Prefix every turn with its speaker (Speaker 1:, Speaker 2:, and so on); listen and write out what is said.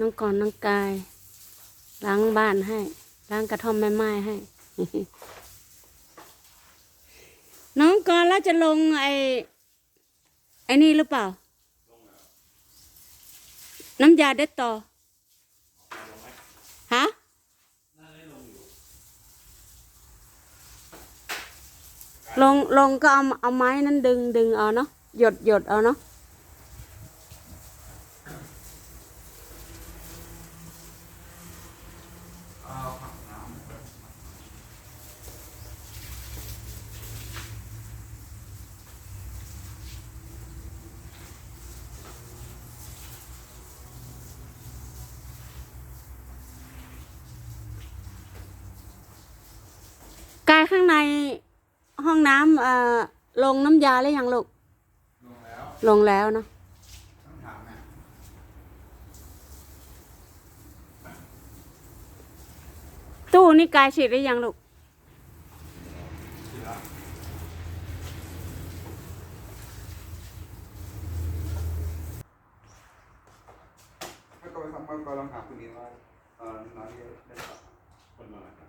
Speaker 1: น้องกรณ์น้องกาย ล้างบ้านให้ ล้างกระท่อมแม่ไม้ให้ น้องกรณ์แล้วจะลงไอ้ไอ้นี่หรือเปล่า น้ำยาเด็ดต่อฮะลงลงก็เอาเอาไม้นั้นดึงดึงเอาเนาะหยดหยดเอาเนาะ กายข้างใน ห้องน้ำเอ่อลงน้ำยาแล้วยังลูก
Speaker 2: ลงแล้ว
Speaker 1: ลงแล้วเนาะ
Speaker 2: ต้องถามแม่
Speaker 1: ตู้นี่กายฉีดหรือยังลูก
Speaker 2: เสือถ้าก็ไปทำก็ลองถามคุณนี้ว่าเออน้องเยได้ได้ปะคนมาครับ